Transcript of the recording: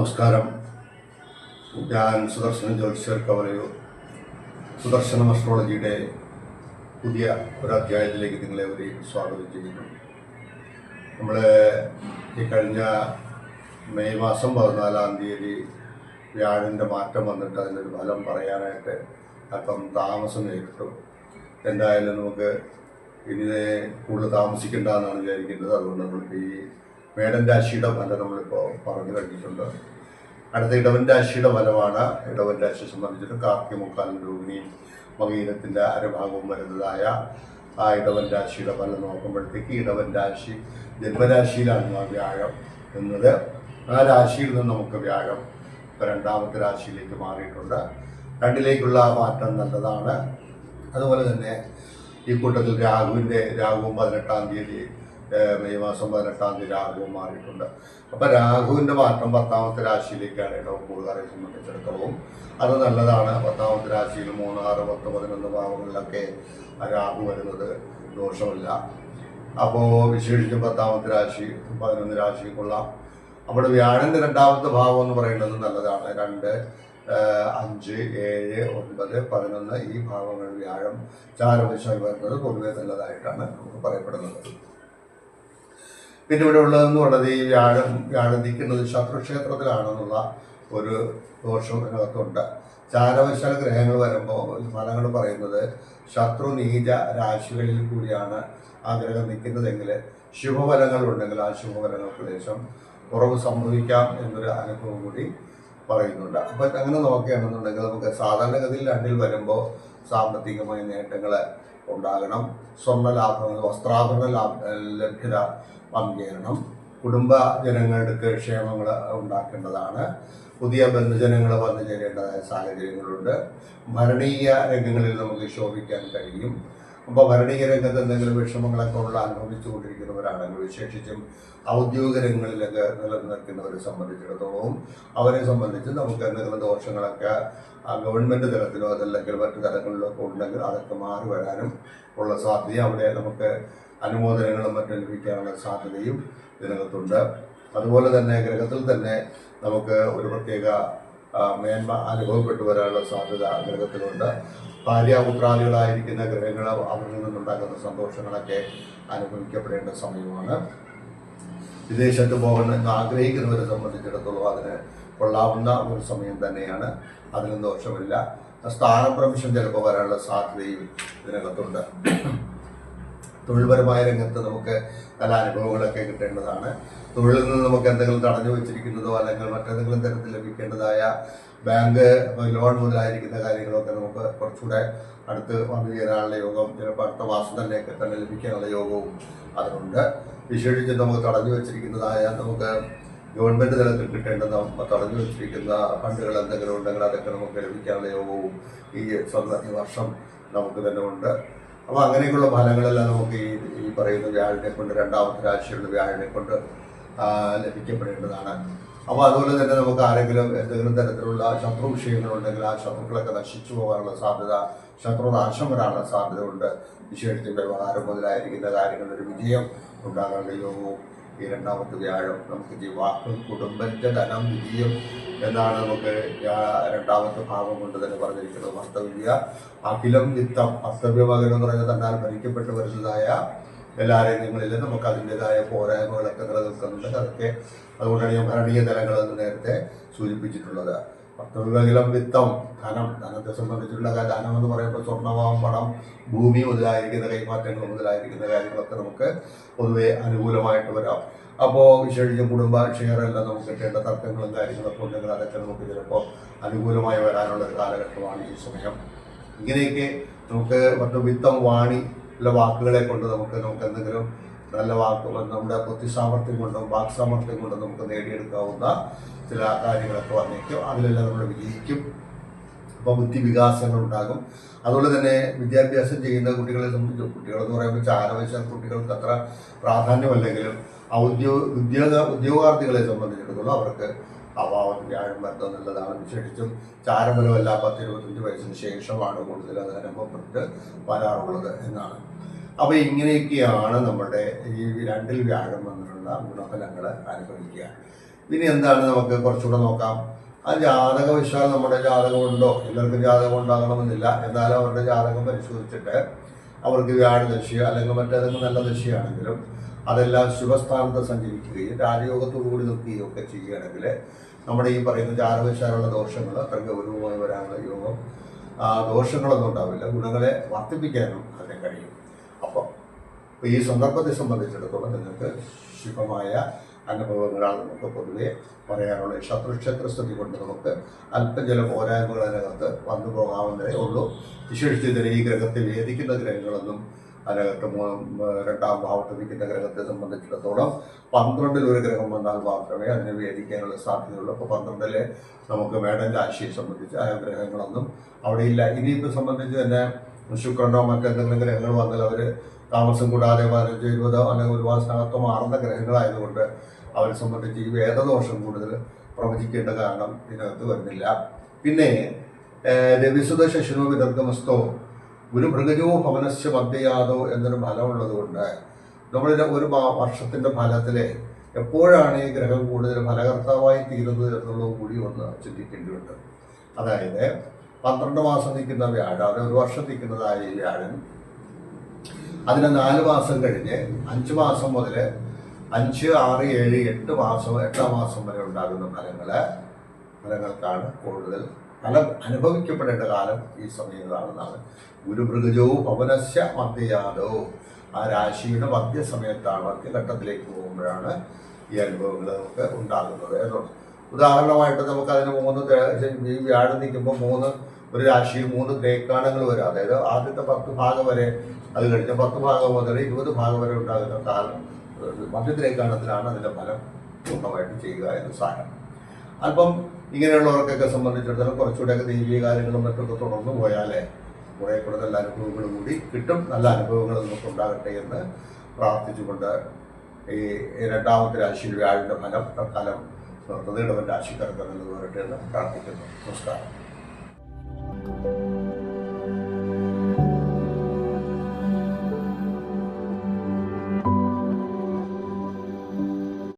നമസ്കാരം. ഞാൻ സുദർശന ജ്യോതിഷർ കവലയൂർ. സുദർശനം അസ്ട്രോളജിയുടെ പുതിയ ഒരു അധ്യായത്തിലേക്ക് നിങ്ങളെ ഒരു സ്വാഗതം ചെയ്യുന്നു. നമ്മൾ ഈ കഴിഞ്ഞ മെയ് മാസം പതിനാലാം തീയതി വ്യാഴന്റെ മാറ്റം വന്നിട്ട് ഒരു ഫലം പറയാനായിട്ട് അല്പം താമസം നേരിട്ടു. എന്തായാലും നമുക്ക് ഇനി കൂടുതൽ താമസിക്കേണ്ട എന്നാണ് വിചാരിക്കുന്നത്. അതുകൊണ്ട് നമ്മൾ ഈ മേടൻ രാശിയുടെ ഫലം നമ്മളിപ്പോൾ പറഞ്ഞു കഴിഞ്ഞിട്ടുണ്ട്. അടുത്ത ഇടവൻ രാശിയുടെ ഫലമാണ്. ഇടവൻ രാശിയെ സംബന്ധിച്ചിട്ട് കാർത്തിക മുക്കാലും രോഹിണിയും മകീരത്തിന്റെ അരഭാഗവും വരുന്നതായ ആ ഇടവൻ രാശിയുടെ ഫലം നോക്കുമ്പോഴത്തേക്ക് ഇടവൻ രാശി ജന്മരാശിയിലാണ് ആ വ്യാഴം എന്നത്. ആ രാശിയിൽ നിന്ന് നമുക്ക് വ്യാഴം ഇപ്പൊ രണ്ടാമത്തെ രാശിയിലേക്ക് മാറിയിട്ടുണ്ട്. രണ്ടിലേക്കുള്ള മാറ്റം നല്ലതാണ്. അതുപോലെ തന്നെ ഈ കൂട്ടത്തിൽ രാഹുവിന്റെ രാഹുവും പതിനെട്ടാം തീയതി മെയ് മാസം പതിനെട്ടാം തീയതി രാഹുവും മാറിയിട്ടുണ്ട്. അപ്പം രാഹുവിന്റെ മാറ്റം പത്താമത്തെ രാശിയിലേക്കാണ് ഇടവക്കൂടുകാരെ സംബന്ധിച്ചിടത്തോളം. അത് നല്ലതാണ്. പത്താമത്തെ രാശിയിൽ മൂന്ന് ആറ് പത്ത് പതിനൊന്ന് ഭാവങ്ങളിലൊക്കെ രാഹു വരുന്നത് ദോഷമില്ല. അപ്പോൾ വിശേഷിച്ച് പത്താമത്തെ രാശി പതിനൊന്ന് രാശിക്കുള്ള അവിടെ വ്യാഴന്റെ രണ്ടാമത്തെ ഭാവം എന്ന് പറയുന്നത് നല്ലതാണ്. രണ്ട് അഞ്ച് ഏഴ് ഒൻപത് പതിനൊന്ന് ഈ ഭാവങ്ങൾ വ്യാഴം ചാരവശായി വരുന്നത് പൊതുവെ നല്ലതായിട്ടാണ് നമുക്ക് പറയപ്പെടുന്നത്. പിന്നെ ഇവിടെ ഉള്ളതെന്ന് പറയുന്നത് ഈ വ്യാഴം വ്യാഴം നിൽക്കുന്നത് ശത്രുക്ഷേത്രത്തിലാണെന്നുള്ള ഒരു ദോഷം ഇതിനകത്തുണ്ട് ചാരവശാല ഗ്രഹങ്ങൾ വരുമ്പോൾ ഫലങ്ങൾ പറയുന്നത് ശത്രു നീച രാശികളിൽ കൂടിയാണ് ആ ഗ്രഹം നിൽക്കുന്നതെങ്കിൽ ശുഭഫലങ്ങൾ ഉണ്ടെങ്കിൽ ആ ശുഭഫലങ്ങൾ പ്രദേശം കുറവ് സംഭവിക്കാം എന്നൊരു അനുഭവം കൂടി പറയുന്നുണ്ട്. അപ്പം അങ്ങനെ നോക്കുകയാണെന്നുണ്ടെങ്കിൽ നമുക്ക് സാധാരണഗതിയിൽ രണ്ടിൽ വരുമ്പോൾ സാമ്പത്തികമായ നേട്ടങ്ങൾ ഉണ്ടാകണം. സ്വർണ ലാഭങ്ങൾ വസ്ത്രാഭരണ ലാഭ ലഭ്യത പങ്കുചേരണം കുടുംബ ജനങ്ങൾക്ക് ക്ഷേമങ്ങൾ ഉണ്ടാക്കേണ്ടതാണ്. പുതിയ ബന്ധുജനങ്ങൾ വന്നു ചേരേണ്ടതായ സാഹചര്യങ്ങളുണ്ട്. ഭരണീയ രംഗങ്ങളിൽ നമുക്ക് ശോഭിക്കാൻ കഴിയും. അപ്പോൾ ഭരണീയ രംഗത്ത് എന്തെങ്കിലും വിഷമങ്ങളൊക്കെ ഉള്ള അനുഭവിച്ചുകൊണ്ടിരിക്കുന്നവരാണെങ്കിൽ വിശേഷിച്ചും ഔദ്യോഗിക രംഗങ്ങളിലൊക്കെ നിലനിൽക്കുന്നവരെ സംബന്ധിച്ചിടത്തോളം അവരെ സംബന്ധിച്ച് നമുക്ക് എന്തെങ്കിലും ദോഷങ്ങളൊക്കെ ഗവൺമെന്റ് തലത്തിലോ അതല്ലെങ്കിൽ മറ്റു തലങ്ങളിലോ ഒക്കെ ഉണ്ടെങ്കിൽ അതൊക്കെ മാറി വരാനും ഉള്ള സാധ്യത അവിടെ നമുക്ക് അനുമോദനങ്ങളും മറ്റും ലഭിക്കാനുള്ള സാധ്യതയും ഇതിനകത്തുണ്ട്. അതുപോലെ തന്നെ ഗ്രഹത്തിൽ തന്നെ നമുക്ക് ഒരു പ്രത്യേക മേന്മ അനുഭവപ്പെട്ടു വരാനുള്ള സാധ്യത ഗ്രഹത്തിലുണ്ട്. ഭാര്യാപുത്രാദികളായിരിക്കുന്ന ഗ്രഹങ്ങൾ അവരിൽ നിന്നുണ്ടാകുന്ന സന്തോഷങ്ങളൊക്കെ അനുഭവിക്കപ്പെടേണ്ട സമയമാണ്. വിദേശത്ത് പോകണം ആഗ്രഹിക്കുന്നവരെ സംബന്ധിച്ചിടത്തോളം അതിന് കൊള്ളാവുന്ന ഒരു സമയം തന്നെയാണ്. അതിനും ദോഷമില്ല. സ്ഥാനപ്രമിഷം ചിലപ്പോൾ വരാനുള്ള സാധ്യതയും ഇതിനകത്തുണ്ട്. തൊഴിൽപരമായ രംഗത്ത് നമുക്ക് നല്ല അനുഭവങ്ങളൊക്കെ കിട്ടേണ്ടതാണ്. തൊഴിലിൽ നിന്ന് നമുക്ക് എന്തെങ്കിലും തടഞ്ഞു വെച്ചിരിക്കുന്നതോ അല്ലെങ്കിൽ മറ്റെന്തെങ്കിലും തരത്തിൽ ലഭിക്കേണ്ടതായ ബാങ്ക് ലോൺ മുതലായിരിക്കുന്ന കാര്യങ്ങളൊക്കെ നമുക്ക് കുറച്ചുകൂടെ അടുത്ത് വന്നു ചേരാനുള്ള യോഗം ചിലപ്പോൾ അടുത്ത മാസം തന്നെയൊക്കെ തന്നെ ലഭിക്കാനുള്ള യോഗവും അതിനുണ്ട്. വിശേഷിച്ച് നമുക്ക് തടഞ്ഞു വെച്ചിരിക്കുന്നതായ നമുക്ക് ഗവൺമെന്റ് തലത്തിൽ കിട്ടേണ്ടത് തടഞ്ഞു വെച്ചിരിക്കുന്ന ഫണ്ടുകൾ എന്തെങ്കിലും ഉണ്ടെങ്കിൽ അതൊക്കെ നമുക്ക് ലഭിക്കാനുള്ള യോഗവും ഈ സ്വന്തം വർഷം നമുക്ക് തന്നെ ഉണ്ട്. അപ്പോൾ അങ്ങനെയൊക്കെയുള്ള ഫലങ്ങളെല്ലാം നമുക്ക് ഈ ഈ പറയുന്ന വ്യാഴിനെ കൊണ്ട് രണ്ടാമത്തെ രാശിയുള്ള വ്യാഴനെ കൊണ്ട് ലഭിക്കപ്പെടേണ്ടതാണ്. അപ്പോൾ അതുപോലെ തന്നെ നമുക്ക് ആരെങ്കിലും എന്തെങ്കിലും തരത്തിലുള്ള ശത്രു വിഷയങ്ങളുണ്ടെങ്കിൽ ആ ശത്രുക്കളൊക്കെ നശിച്ചു പോകാനുള്ള സാധ്യത ശത്രുനാശം വരാനുള്ള സാധ്യത ഉണ്ട് വിശേഷിച്ച് വ്യവഹാരം മുതലായിരിക്കുന്ന കാര്യങ്ങളിൽ ഒരു വിജയം ഉണ്ടാകാനുള്ള യോഗവും രണ്ടാമത്തെ വ്യാഴം നമുക്ക് ജീവാക്കും കുടുംബത്തിന്റെ ധനം വിജയം എന്നാണ് നമുക്ക് രണ്ടാമത്തെ ഭാഗം കൊണ്ട് തന്നെ പറഞ്ഞിരിക്കുന്നത്. വസ്തവിദ്യ അഖിലം വിത്തം അസ്തവ്യമകനം എന്ന് പറയുന്നത് തന്നാൽ ഭരിക്കപ്പെട്ടു വരുന്നതായ എല്ലാ രംഗങ്ങളിലും നമുക്ക് അതിന്റെതായ പോരായ്മകളൊക്കെ നിലനിൽക്കുന്നുണ്ട്. അതൊക്കെ അതുകൊണ്ടാണ് ഭരണീയ തലങ്ങളെന്ന് നേരത്തെ സൂചിപ്പിച്ചിട്ടുള്ളത്. പത്തവിഭകിലം വിത്തം ധനം ധനത്തെ സംബന്ധിച്ചുള്ള കാ- ധനം എന്ന് പറയുമ്പോൾ സ്വർണമാം പണം ഭൂമി മുതലായിരിക്കുന്ന കൈമാറ്റങ്ങൾ മുതലായിരിക്കുന്ന കാര്യങ്ങളൊക്കെ നമുക്ക് പൊതുവെ അനുകൂലമായിട്ട് വരാം. അപ്പോൾ വിശേഷിച്ച് കുടുംബ ഷെയറെല്ലാം നമുക്ക് കിട്ടേണ്ട തർക്കങ്ങളും കാര്യങ്ങളൊക്കെ ഉണ്ടെങ്കിൽ അതൊക്കെ നമുക്ക് ചിലപ്പോൾ അനുകൂലമായി വരാനുള്ള ഒരു കാലഘട്ടമാണ് ഈ സമയം. ഇങ്ങനെയൊക്കെ നമുക്ക് മറ്റു വിത്തം വാണി ഉള്ള വാക്കുകളെ കൊണ്ട് നമുക്ക് നമുക്ക് എന്തെങ്കിലും നല്ല വാക്ക് നമ്മുടെ ബുദ്ധി സാമർഥ്യം കൊണ്ടും വാക് സാമർഥ്യം കൊണ്ടും നമുക്ക് നേടിയെടുക്കാവുന്ന ചില കാര്യങ്ങളൊക്കെ വന്നേക്കും. അതിലെല്ലാം നമ്മൾ വിജയിക്കും. അപ്പോൾ ബുദ്ധി വികാസങ്ങൾ ഉണ്ടാകും. അതുപോലെ തന്നെ വിദ്യാഭ്യാസം ചെയ്യുന്ന കുട്ടികളെ സംബന്ധിച്ച് കുട്ടികളെന്ന് പറയുമ്പോൾ ചാരവശ കുട്ടികൾക്ക് അത്ര പ്രാധാന്യമല്ലെങ്കിലും ഔദ്യോഗിക ഉദ്യോഗ ഉദ്യോഗാർത്ഥികളെ സംബന്ധിച്ചിടത്തോളം അവർക്ക് അഭാവം വ്യാഴം വരുന്നത് നല്ലതാണ് വിശേഷിച്ചും ചാരബലമല്ല പത്തിരുപത്തഞ്ച് വയസ്സിന് ശേഷമാണ് കൂടുതൽ അത് അനുഭവപ്പെട്ട് വരാറുള്ളത് എന്നാണ്. അപ്പോൾ ഇങ്ങനെയൊക്കെയാണ് നമ്മുടെ ഈ രണ്ടിൽ വ്യാഴം വന്നിട്ടുള്ള ഗുണഫലങ്ങൾ അനുഭവിക്കുക. ഇനി എന്താണ് നമുക്ക് കുറച്ചുകൂടെ നോക്കാം. ആ ജാതക വിശ്വാസം നമ്മുടെ ജാതകമുണ്ടോ? എല്ലാവർക്കും ജാതകം ഉണ്ടാകണമെന്നില്ല. എന്നാലും അവരുടെ ജാതകം പരിശോധിച്ചിട്ട് അവർക്ക് വ്യാഴ ദശയോ അല്ലെങ്കിൽ മറ്റേതെങ്കിലും നല്ല ദശയാണെങ്കിലും അതെല്ലാം ശുഭസ്ഥാനത്ത് സഞ്ചരിക്കുകയും രാജയോഗത്തോടുകൂടി നിൽക്കുകയും ഒക്കെ ചെയ്യുകയാണെങ്കിൽ നമ്മുടെ ഈ പറയുന്ന ജാതകവിശാലുള്ള ദോഷങ്ങൾ അത്ര ഗൗരവമായി വരാനുള്ള യോഗം ദോഷങ്ങളൊന്നും ഉണ്ടാവില്ല. ഗുണങ്ങളെ വർദ്ധിപ്പിക്കാനും അപ്പോൾ ഈ സന്ദർഭത്തെ സംബന്ധിച്ചിടത്തോളം നിങ്ങൾക്ക് ശുഭമായ അനുഭവങ്ങളാണ് നമുക്ക് പൊതുവെ പറയാനുള്ള ശത്രുക്ഷേത്ര ശത്രുക്ഷേത്രസ്ഥിതി കൊണ്ട് നമുക്ക് അല്പം ചില പോരായ്മകൾ അതിനകത്ത് വന്നു പോകാവുന്നതേ ഉള്ളൂ. വിശേഷിച്ച് ഈ ഗ്രഹത്തിൽ ഏതിക്കുന്ന ഗ്രഹങ്ങളൊന്നും അതിനകത്ത് രണ്ടാം ഭാവത്ത് നിൽക്കുന്ന ഗ്രഹത്തെ സംബന്ധിച്ചിടത്തോളം പന്ത്രണ്ടിൽ ഒരു ഗ്രഹം വന്നാൽ മാത്രമേ അതിനെ വേദിക്കാനുള്ള സാധ്യതയുള്ളൂ. അപ്പോൾ പന്ത്രണ്ടിലെ നമുക്ക് മേടൻ രാശിയെ സംബന്ധിച്ച് ആ ഗ്രഹങ്ങളൊന്നും അവിടെ ഇല്ല. ഇനിയിപ്പോൾ സംബന്ധിച്ച് തന്നെ ശുക്രനോ മറ്റെന്തെങ്കിലും ഗ്രഹങ്ങൾ വന്നാൽ അവർ താമസം കൂടാതെ പതിനഞ്ച് ഇരുപതോ അല്ലെങ്കിൽ ഒരു മാസത്തിനകത്തോ മാറുന്ന ഗ്രഹങ്ങളായതുകൊണ്ട് അവരെ സംബന്ധിച്ച് ഈ വേദദോഷം കൂടുതൽ പ്രവചിക്കേണ്ട കാരണം ഇതിനകത്ത് വരുന്നില്ല. പിന്നെ രവിസുത ശശിനോ വിദഗ്ധമസ്തോ ഒരു മൃഗജോ ഭവനസ്യ മദ്യയാതോ എന്നൊരു ഫലമുള്ളത് കൊണ്ട് നമ്മളിതിന്റെ ഒരു വർഷത്തിന്റെ ഫലത്തിലെ എപ്പോഴാണ് ഈ ഗ്രഹം കൂടുതൽ ഫലകർത്താവായി തീരുന്നത് എന്നുള്ളത് കൂടി ഒന്ന് ചിന്തിക്കേണ്ടതുണ്ട് അതായത് പന്ത്രണ്ട് മാസം നിൽക്കുന്ന വ്യാഴം അത് ഒരു വർഷം നിൽക്കുന്നതായ ഈ വ്യാഴൻ. അതിന് നാല് മാസം കഴിഞ്ഞ് അഞ്ച് മാസം മുതൽ അഞ്ച് ആറ് ഏഴ് എട്ട് മാസം എട്ടാം മാസം വരെ ഉണ്ടാകുന്ന ഫലങ്ങൾ ഫലങ്ങൾക്കാണ് കൂടുതൽ ഫലം അനുഭവിക്കപ്പെടേണ്ട കാലം ഈ സമയങ്ങളാണെന്നാണ് ഗുരുമൃഗജോ പവനസ്യ മധ്യയാതോ ആ രാശിയുടെ മധ്യസമയത്താണ് മധ്യഘട്ടത്തിലേക്ക് പോകുമ്പോഴാണ് ഈ അനുഭവങ്ങൾ നമുക്ക് ഉണ്ടാകുന്നത്. എന്നുള്ളത് ഉദാഹരണമായിട്ട് നമുക്ക് അതിന് മൂന്ന് ഈ വ്യാഴം നിൽക്കുമ്പോൾ മൂന്ന് ഒരു രാശിയിൽ മൂന്ന് ഗ്രേക്കാണങ്ങൾ വരും. അതായത് ആദ്യത്തെ പത്ത് ഭാഗം വരെ അത് കഴിഞ്ഞ പത്ത് ഭാഗം മുതൽ ഇരുപത് ഭാഗം വരെ ഉണ്ടാകുന്ന കാലം മധ്യഗ്രേക്കാണത്തിലാണ് അതിന്റെ ഫലം പൂർണമായിട്ട് ചെയ്യുക എന്ന് സാരം. അല്പം ഇങ്ങനെയുള്ളവർക്കൊക്കെ സംബന്ധിച്ചിടത്തോളം കുറച്ചുകൂടെയൊക്കെ ദൈവീയ കാര്യങ്ങളും മറ്റൊക്കെ തുടർന്നു പോയാലേ കുറേ കൂടെ നല്ല അനുഭവങ്ങൾ കൂടി കിട്ടും. നല്ല അനുഭവങ്ങൾ നമുക്ക് ഉണ്ടാകട്ടെ എന്ന് പ്രാർത്ഥിച്ചുകൊണ്ട് ഈ രണ്ടാമത്തെ രാശിയിൽ വ്യാഴിന്റെ ഫലം തൽക്കാലം നല്ലത് വരട്ടെ എന്ന് പ്രാർത്ഥിക്കുന്നു. നമസ്കാരം.